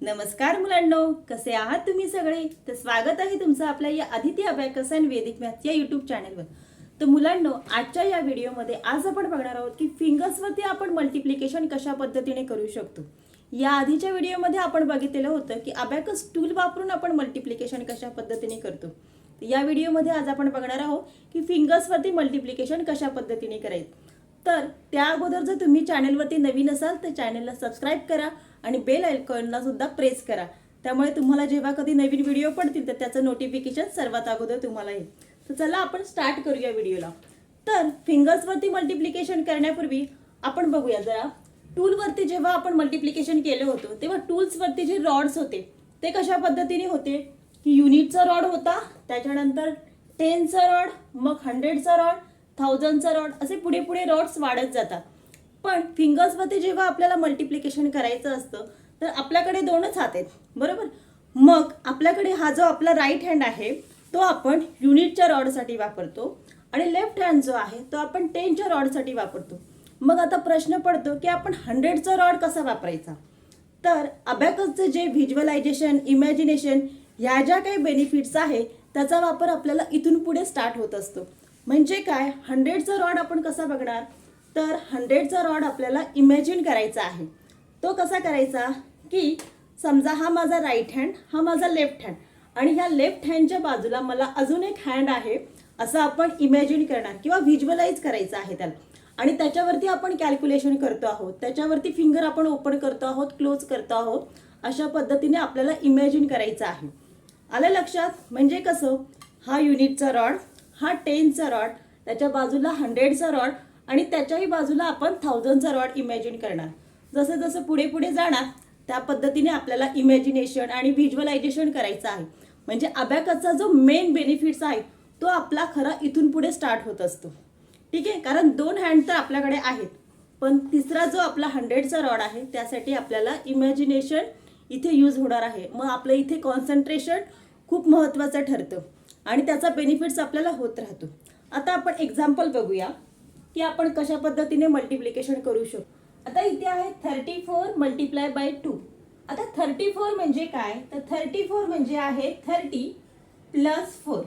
नमस्कार मुलांनो कसे आहात तुम्ही सगळे? तर स्वागत आहे तुमचं आपल्या या Aditi abacus and Vedic maths या युट्यूब चॅनलवर तर मुलांनो आजच्या या व्हिडिओमध्ये आज आपण बघणार आहोत की फिंगर्सवरती आपण मल्टिप्लिकेशन कशा पद्धतीने करू शकतो? या आधीच्या व्हिडिओमध्ये आपण बघितलेलं होतं की अबॅकस टूल वापरून आपण मल्टिप्लिकेशन कशा पद्धतीने करतो? तर या व्हिडिओमध्ये आज आपण बघणार आहोत की फिंगर्सवरती मल्टिप्लिकेशन कशा पद्धतीने करायचं? तर त्या अगोदर जर तुम्ही चॅनलवरती नवीन असाल तर चॅनलला सबस्क्राईब करा. आणि बेल आयकॉनला सुद्धा प्रेस करा. त्यामुळे तुम्हाला जेव्हा कधी नवीन व्हिडिओ पडतील तर त्याचं नोटिफिकेशन सर्वात अगोदर तुम्हाला येईल. तर चला आपण स्टार्ट करूया व्हिडिओला तर फिंगर्सवरती मल्टिप्लिकेशन करण्यापूर्वी आपण बघूया जरा. टूलवरती जेव्हा आपण मल्टिप्लिकेशन केलं होतं तेव्हा टूल्सवरती जे रॉड्स होते ते कशा पद्धतीने होते? की युनिटचा रॉड होता त्याच्यानंतर टेनचा रॉड मग हंड्रेडचा रॉड थाउजंडचा रॉड असे पुढे पुढे रॉड्स वाढत जातात. पण फिंगर्समध्ये जेव्हा आपल्याला मल्टिप्लिकेशन करायचं असतं तर आपल्याकडे दोनच हात आहेत. बरोबर? मग आपल्याकडे हा जो आपला राईट हँड आहे तो आपण युनिटच्या रॉडसाठी वापरतो आणि लेफ्ट हँड जो आहे तो आपण टेनच्या रॉडसाठी वापरतो. मग आता प्रश्न पडतो की आपण हंड्रेडचा रॉड कसा वापरायचा? तर अबॅकसचे जे व्हिज्युअलायझेशन इमॅजिनेशन ह्या ज्या काही बेनिफिट्स आहे त्याचा वापर आपल्याला इथून पुढे स्टार्ट होत असतो. म्हणजे काय? हंड्रेडचा रॉड आपण कसा बघणार? तर हंड्रेडचा रॉड आपल्याला इमॅजिन करायचा आहे. तो कसा करायचा? की समजा हा माझा राईट हँड हा माझा लेफ्ट हँड आणि ह्या लेफ्ट हँडच्या बाजूला मला अजून एक हँड आहे असं आपण इमॅजिन करणार किंवा व्हिज्युअलाइज करायचं आहे त्याला. आणि त्याच्यावरती आपण कॅल्क्युलेशन करतो आहोत. त्याच्यावरती फिंगर आपण ओपन करतो आहोत क्लोज करतो आहोत अशा पद्धतीने आपल्याला इमॅजिन करायचं आहे. आलं लक्षात? म्हणजे कसं? हा युनिटचा रॉड हा टेनचा रॉड त्याच्या बाजूला हंड्रेडचा रॉड आणि त्याच्याही बाजूला आपण थाउजंडचा रॉड इमॅजिन करणार. जसं जसं पुढे पुढे जाणार त्या पद्धतीने आपल्याला इमॅजिनेशन आणि व्हिज्युअलायझेशन करायचं आहे. म्हणजे अभ्याकाचा जो मेन बेनिफिट्स आहे तो आपला खरा इथून पुढे स्टार्ट होत असतो. ठीक आहे? कारण दोन हँड तर आपल्याकडे आहेत. पण तिसरा जो आपला हंड्रेडचा रॉड आहे त्यासाठी आपल्याला इमॅजिनेशन इथे यूज होणार आहे. मग आपलं इथे कॉन्सन्ट्रेशन खूप महत्त्वाचं ठरतं. आणि त्याचा बेनिफिट्स आपल्याला होत राहतो. आता आपण एक्झाम्पल बघूया. की आपण कशा पद्धतीने मल्टिप्लिकेशन करू शकतो आता इथे आहे thirty four multiply by two आता थर्टी फोर म्हणजे काय? तर थर्टी फोर म्हणजे आहे थर्टी प्लस फोर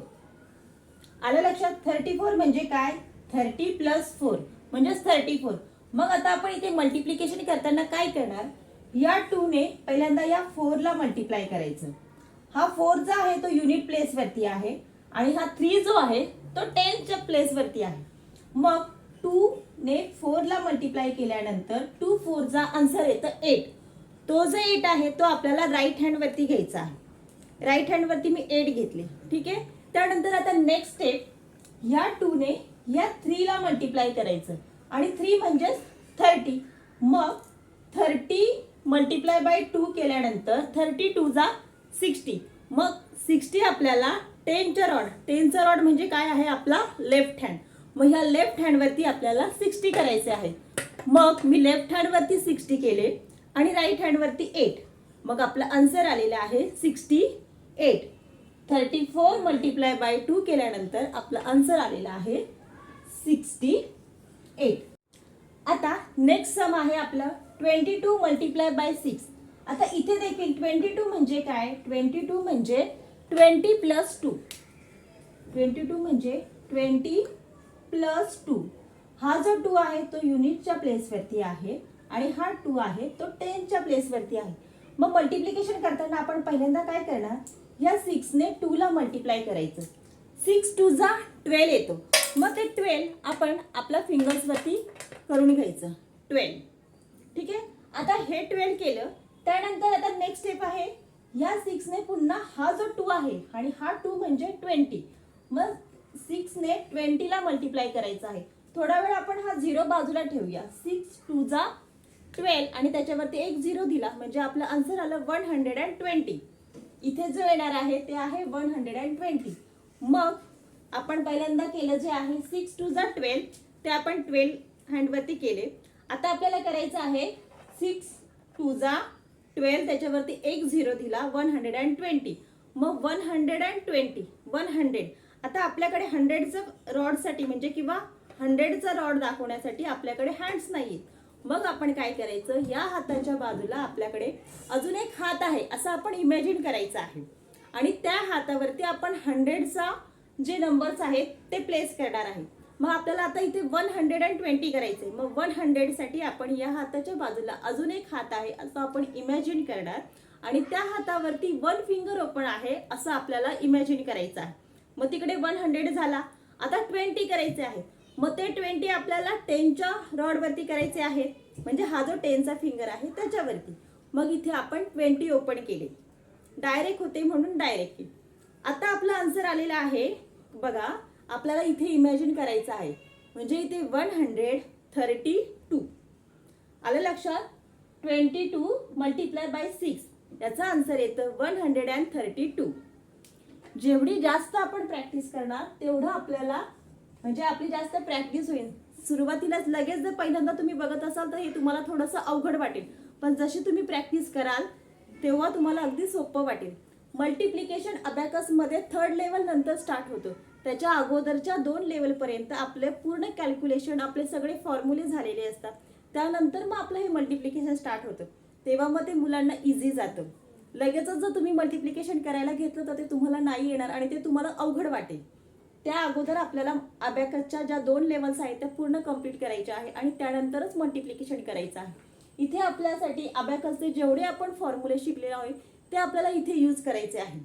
आलं लक्षात? थर्टी फोर म्हणजे काय? थर्टी प्लस फोर म्हणजेच थर्टी फोर मग आता आपण इथे मल्टिप्लिकेशन करताना काय करणार? या टूने पहिल्यांदा या फोरला मल्टिप्लाय करायचं. हा फोर जो आहे तो युनिट प्लेसवरती आहे. आणि हा थ्री जो आहे तो टेनच्या प्लेसवरती आहे. मग टू ने फोरला मल्टिप्लाय केल्यानंतर टू फोरचा आन्सर येतं एट तो जो एट आहे तो आपल्याला राईट हँडवरती घ्यायचा आहे. राईट हँडवरती मी एट घेतले. ठीक आहे? त्यानंतर आता नेक्स्ट स्टेप ह्या टूने या थ्रीला मल्टिप्लाय करायचं. आणि थ्री म्हणजेच थर्टी मग थर्टी मल्टिप्लाय बाय टू केल्यानंतर थर्टी टूचा सिक्स्टी मग सिक्स्टी आपल्याला टेनचा रॉड टेनचा रॉड म्हणजे काय आहे? आपला लेफ्ट हँड मग ह्या लेफ्ट हँडवरती आपल्याला सिक्स्टी करायचे आहे मग मी लेफ्ट हँडवरती सिक्स्टी केले आणि राईट हँडवरती एट मग आपला आन्सर आलेला आहे sixty eight thirty four multiply by two केल्यानंतर आपला आन्सर आलेला आहे सिक्स्टी एट आता नेक्स्ट सम आहे आपलं twenty two multiply by six आता इथे देखील ट्वेंटी टू म्हणजे काय? ट्वेंटी टू म्हणजे twenty plus two twenty two म्हणजे ट्वेंटी प्लस टू. हा जो टू आहे तो युनिटच्या प्लेसवरती आहे आणि हा टू आहे तो टेनच्या प्लेसवरती आहे. मग मल्टिप्लिकेशन करताना आपण पहिल्यांदा काय करणार? या सिक्सने टूला मल्टिप्लाय करायचं. सिक्स टू जा ट्वेल्व येतो. मग ते ट्वेल्व आपण आपल्या फिंगर्सवरती करून घ्यायचं. ट्वेल्व ठीक आहे? आता हे ट्वेल्व केलं त्यानंतर आता नेक्स्ट स्टेप आहे. या सिक्सने पुन्हा हा जो टू आहे आणि हा टू म्हणजे ट्वेंटी मग सिक्सने ट्वेंटीला मल्टिप्लाय करायचा आहे. थोडा वेळ आपण हा झिरो बाजूला ठेवूया. सिक्स टू जा ट्वेल्व आणि त्याच्यावरती एक झिरो दिला म्हणजे आपलं आन्सर आलं वन हंड्रेड अँड ट्वेंटी. इथे जो येणार आहे ते आहे वन हंड्रेड अँड ट्वेंटी. मग आपण पहिल्यांदा केलं जे आहे सिक्स टू जा ट्वेल्व ते आपण ट्वेल्व हँडवरती केले. आता आपल्याला करायचं आहे सिक्स टू जा ट्वेल्व त्याच्यावरती एक झिरो दिला वन हंड्रेड अँड ट्वेंटी. मग one hundred and twenty one hundred. आता आपल्याकडे हंड्रेडचं रॉडसाठी म्हणजे किंवा हंड्रेडचा रॉड दाखवण्यासाठी आपल्याकडे हँड्स नाही आहेत मग आपण काय करायचं? या हाताच्या बाजूला आपल्याकडे अजून एक हात आहे असं आपण इमॅजिन करायचं आहे. आणि त्या हातावरती आपण हंड्रेडचा जे नंबर्स आहेत ते प्लेस करणार आहे. मग आपल्याला आता इथे वन हंड्रेड अँड ट्वेंटी करायचंय. मग वन हंड्रेडसाठी आपण या हाताच्या बाजूला अजून एक हात आहे असं आपण इमॅजिन करणार. आणि त्या हातावरती वन फिंगर ओपन आहे असं आपल्याला इमॅजिन करायचं आहे. मग तिकडे वन हंड्रेड झाला. आता ट्वेंटी करायचे आहे मग ते ट्वेंटी आपल्याला टेनच्या रॉडवरती करायचे आहे म्हणजे हा जो टेनचा फिंगर आहे त्याच्यावरती. मग इथे आपण ट्वेंटी ओपन केले. डायरेक्ट होते म्हणून डायरेक्ट आता आपला आन्सर आलेला आहे. बघा आपल्याला इथे इमॅजिन करायचं आहे. म्हणजे इथे वन हंड्रेड थर्टी टू आलं लक्षात? Twenty two multiply by six याचा आन्सर येतं one hundred and thirty two जेवढी जास्त आपण प्रॅक्टिस करणार तेवढं आपल्याला म्हणजे आपली जास्त प्रॅक्टिस होईल. सुरुवातीलाच लगेच जर पहिल्यांदा तुम्ही बघत असाल तर हे तुम्हाला थोडंसं अवघड वाटेल. पण जशी तुम्ही प्रॅक्टिस कराल तेव्हा तुम्हाला अगदी सोपं वाटेल. मल्टिप्लिकेशन अबॅकसमध्ये थर्ड लेवल नंतर स्टार्ट होतं. त्याच्या अगोदरच्या दोन लेवलपर्यंत आपले पूर्ण कॅल्क्युलेशन आपले सगळे फॉर्म्युले झालेले असतात. त्यानंतर मग आपलं हे मल्टिप्लिकेशन स्टार्ट होतं. तेव्हा मग ते मुलांना इझी जातं. लगेचच जर तुम्ही मल्टिप्लिकेशन करायला घेतलं तर ते तुम्हाला नाही येणार आणि ते तुम्हाला अवघड वाटेल. त्या अगोदर आपल्याला अबॅकसच्या ज्या दोन लेवल्स आहेत त्या पूर्ण कंप्लीट करायच्या आहे आणि त्यानंतरच मल्टिप्लिकेशन करायचं आहे. इथे आपल्यासाठी अबॅकसचे जेवढे आपण फॉर्म्युले शिकलेले आहोत ते आपल्याला इथे यूज करायचे आहे.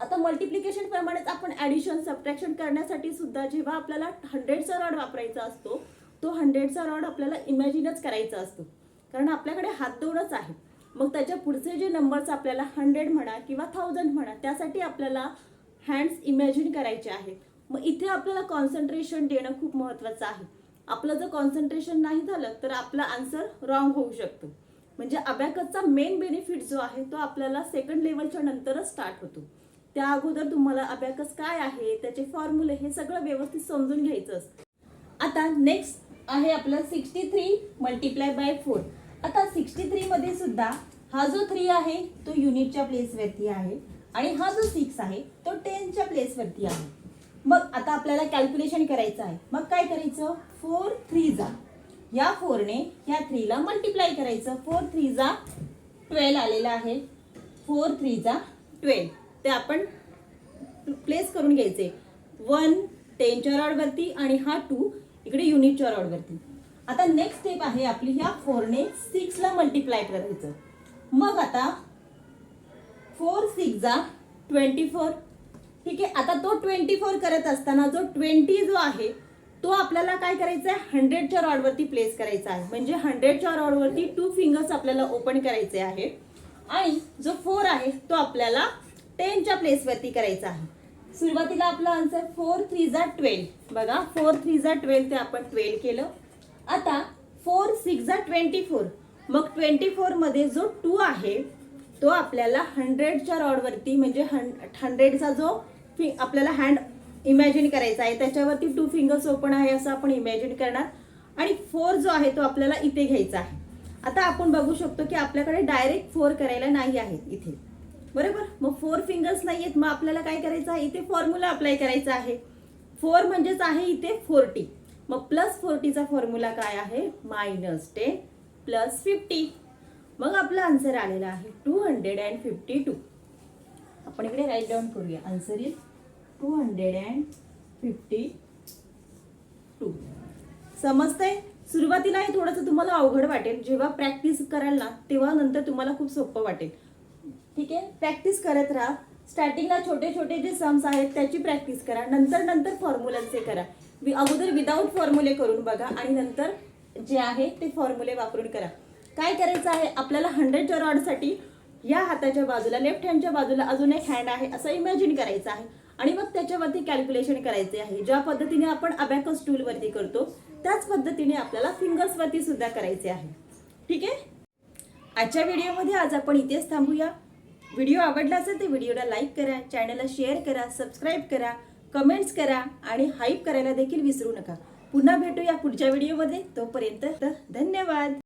आता मल्टिप्लिकेशन प्रमाणेच आपण ॲडिशन सबट्रॅक्शन करण्यासाठी सुद्धा जेव्हा आपल्याला हंड्रेडचा रॉड वापरायचा असतो तो हंड्रेडचा रॉड आपल्याला इमॅजिनच करायचा असतो. कारण आपल्याकडे हात दोनच आहे मग त्याच्या पुढचे जे नंबर्स आपल्याला हंड्रेड म्हणा किंवा थाउजंड म्हणा त्यासाठी आपल्याला हँड्स इमॅजिन करायचे आहेत. मग इथे आपल्याला कॉन्सन्ट्रेशन देणं खूप महत्त्वाचं आहे. आपलं जर कॉन्सन्ट्रेशन नाही झालं तर आपला आन्सर रॉंग होऊ शकतो. म्हणजे अबॅकसचा मेन बेनिफिट जो आहे तो आपल्याला सेकंड लेवलच्या नंतरच स्टार्ट होतो. त्या अगोदर तुम्हाला अबॅकस काय आहे त्याचे फॉर्म्युले हे सगळं व्यवस्थित समजून घ्यायचं असतं. आता नेक्स्ट आहे आपलं sixty three multiply by four आता सिक्स्टी थ्रीमध्ये सुद्धा हा जो थ्री आहे तो युनिटच्या प्लेसवरती आहे. आणि हा जो सिक्स आहे तो टेनच्या प्लेसवरती आहे. मग आता आपल्याला कॅल्क्युलेशन करायचं आहे. मग काय करायचं? फोर थ्री जा या फोरने या थ्रीला मल्टिप्लाय करायचं. फोर थ्री जा ट्वेल्व आलेला आहे. फोर थ्री जा ट्वेल्व ते आपण प्लेस करून घ्यायचे. वन टेनच्या रॉडवरती आणि हा टू इकडे युनिटच्या रॉडवरती आता नेक्स्ट स्टेप आहे आपली ह्या फोरने सिक्सला मल्टिप्लाय करायचं. मग आता फोर सिक्स जा ट्वेंटी फोर ठीक आहे आता तो ट्वेंटी फोर करत असताना जो ट्वेंटी जो आहे तो आपल्याला काय करायचा आहे? हंड्रेडच्या रॉडवरती प्लेस करायचा आहे. म्हणजे हंड्रेडच्या रॉडवरती टू फिंगर्स आपल्याला ओपन करायचे आहे. आणि जो फोर आहे तो आपल्याला टेनच्या प्लेसवरती करायचा आहे. सुरुवातीला आपला आन्सर फोर थ्री जा ट्वेल्व बघा फोर थ्री जा ट्वेल्व ते आपण ट्वेल्व केलं. आता फोर सिक्स जा ट्वेंटी फोर. मग ट्वेंटी फोरमध्ये जो टू आहे तो आपल्याला हंड्रेडच्या रॉडवरती म्हणजे हं हंड्रेडचा जो फि आपल्याला हँड इमॅजिन करायचा आहे त्याच्यावरती टू फिंगर्स ओपन आहे असं आपण इमॅजिन करणार. आणि फोर जो आहे तो आपल्याला इथे घ्यायचा आहे. आता आपण बघू शकतो की आपल्याकडे डायरेक्ट फोर करायला नाही आहेत इथे. बरोबर? मग फोर फिंगर्स नाही आहेत मग आपल्याला काय करायचं आहे? इथे फॉर्म्युला अप्लाय करायचा आहे. फोर म्हणजेच आहे इथे फोर्टी. मग प्लस फोर्टीचा फॉर्म्युला काय आहे? मायनस टेन प्लस फिफ्टी मग आपला आन्सर आलेला आहे two hundred and fifty two आपण इकडे राईट डाऊन करूया. Answer is two hundred and fifty two समजतंय? सुरुवातीला हे थोडंसं तुम्हाला अवघड वाटेल. जेव्हा प्रॅक्टिस कराल ना तेव्हा नंतर तुम्हाला खूप सोपं वाटेल. ठीक आहे? प्रॅक्टिस करत राहा. स्टार्टिंगला छोटे छोटे जे सम्स आहेत त्याची प्रॅक्टिस करा. नंतर नंतर फॉर्म्युलाचे करा. वि- अगोदर विदाऊट फॉर्म्युले करून बघा आणि नंतर जे आहे ते फॉर्म्युले वापरून करा. काय करायचं आहे? आपल्याला हंड्रेडच्या रॉडसाठी या हाताच्या बाजूला लेफ्ट हँडच्या बाजूला अजून एक हँड आहे असं इमॅजिन करायचं आहे. आणि मग त्याच्यावरती कॅल्क्युलेशन करायचे आहे. ज्या पद्धतीने आपण अबॅकस टूलवरती करतो त्याच पद्धतीने आपल्याला फिंगर्सवरती सुद्धा करायचे आहे. ठीक आहे? आजच्या व्हिडिओमध्ये आज आपण इथेच थांबूया. व्हिडिओ आवडला असेल तर व्हिडिओला लाईक करा चॅनलला शेअर करा सबस्क्राईब करा कमेंट्स करा आणि हाईप करायला देखील विसरू नका. पुन्हा भेटूया पुढच्या व्हिडिओमध्ये. तोपर्यंत धन्यवाद.